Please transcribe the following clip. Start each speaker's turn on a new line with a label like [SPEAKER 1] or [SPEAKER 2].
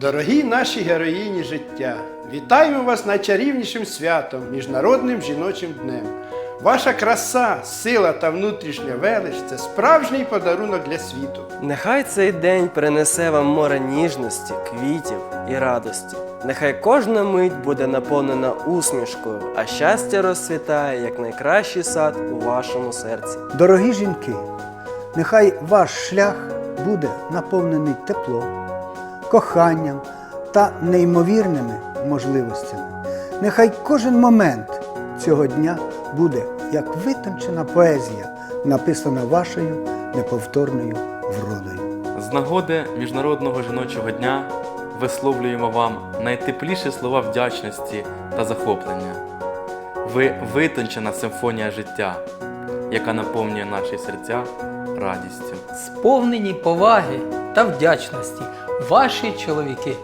[SPEAKER 1] Дорогі наші героїні життя, вітаємо вас найчарівнішим святом Міжнародним жіночим днем. Ваша краса, сила та внутрішня велич це справжній подарунок для світу.
[SPEAKER 2] Нехай цей день принесе вам море ніжності, квітів і радості. Нехай кожна мить буде наповнена усмішкою, а щастя розцвітає як найкращий сад у вашому серці.
[SPEAKER 3] Дорогі жінки, нехай ваш шлях буде наповнений теплом, коханням та неймовірними можливостями. Нехай кожен момент цього дня буде як витончена поезія, написана вашою неповторною вродою.
[SPEAKER 4] З нагоди Міжнародного жіночого дня висловлюємо вам найтепліші слова вдячності та захоплення. Ви витончена симфонія життя, яка наповнює наші серця радістю.
[SPEAKER 5] сповнені поваги та вдячності ваші чоловіки.